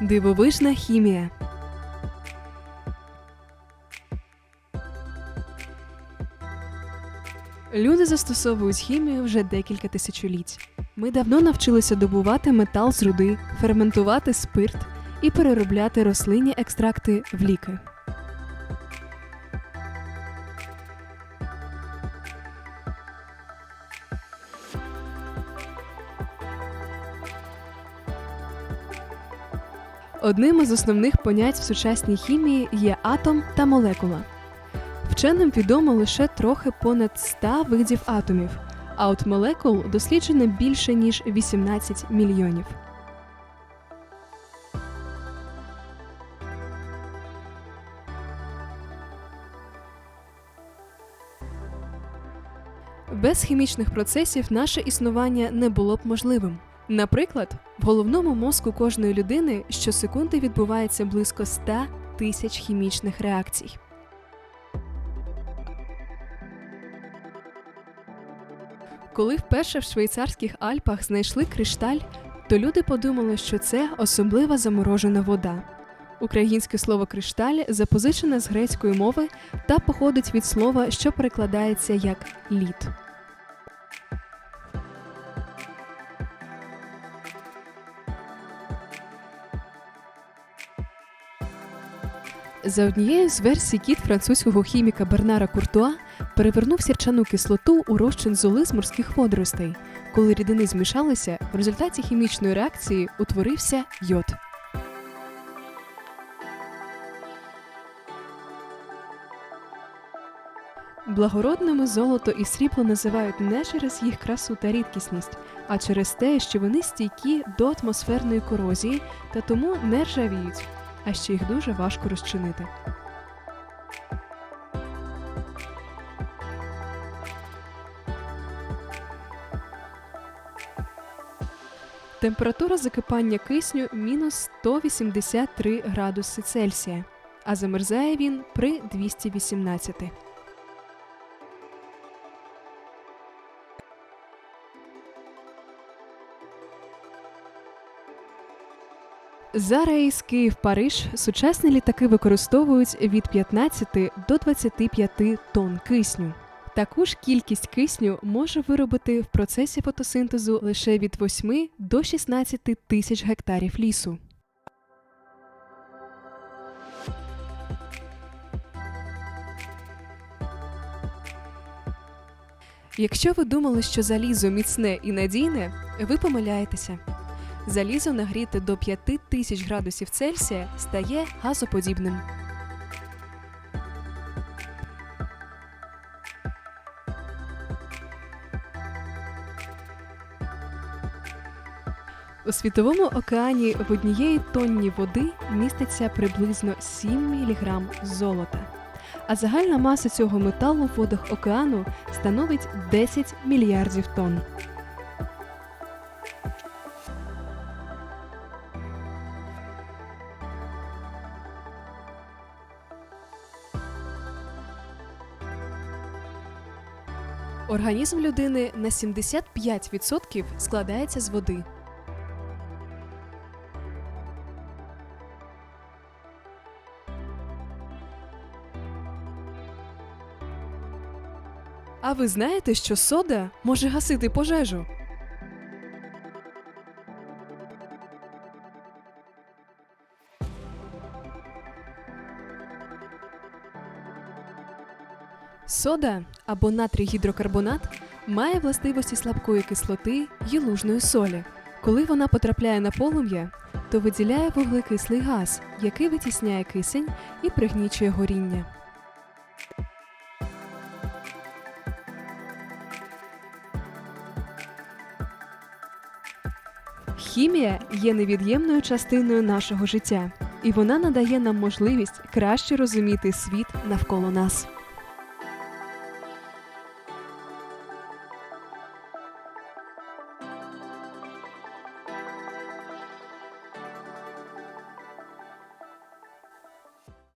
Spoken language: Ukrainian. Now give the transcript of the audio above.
Дивовижна хімія. Люди застосовують хімію вже декілька тисячоліть. Ми давно навчилися добувати метал з руди, ферментувати спирт і переробляти рослинні екстракти в ліки. Одним із основних понять в сучасній хімії є атом та молекула. Вченим відомо лише трохи понад 100 видів атомів, а от молекул досліджено більше ніж 18 мільйонів. Без хімічних процесів наше існування не було б можливим. Наприклад, в головному мозку кожної людини щосекунди відбувається близько 100 тисяч хімічних реакцій. Коли вперше в швейцарських Альпах знайшли кришталь, то люди подумали, що це особлива заморожена вода. Українське слово кришталь запозичене з грецької мови та походить від слова, що перекладається як лід. За однією з версій кіт французького хіміка Бернара Куртуа перевернув сірчану кислоту у розчин золи з морських водоростей. Коли рідини змішалися, в результаті хімічної реакції утворився йод. Благородними золото і срібло називають не через їх красу та рідкісність, а через те, що вони стійкі до атмосферної корозії та тому не ржавіють, а ще їх дуже важко розчинити. Температура закипання кисню мінус 183 градуси Цельсія, а замерзає він при 218. За рейс Київ-Париж сучасні літаки використовують від 15 до 25 тонн кисню. Таку ж кількість кисню може виробити в процесі фотосинтезу лише від 8 до 16 тисяч гектарів лісу. Якщо ви думали, що залізо міцне і надійне, ви помиляєтеся. Залізо нагріте до 5000 градусів Цельсія стає газоподібним. У світовому океані в однієї тонні води міститься приблизно 7 мг золота. А загальна маса цього металу в водах океану становить 10 мільярдів тонн. Організм людини на 75% складається з води. А ви знаєте, що сода може гасити пожежу? Сода або натрій гідрокарбонат має властивості слабкої кислоти й лужної солі. Коли вона потрапляє на полум'я, то виділяє вуглекислий газ, який витісняє кисень і пригнічує горіння. Хімія є невід'ємною частиною нашого життя, і вона надає нам можливість краще розуміти світ навколо нас.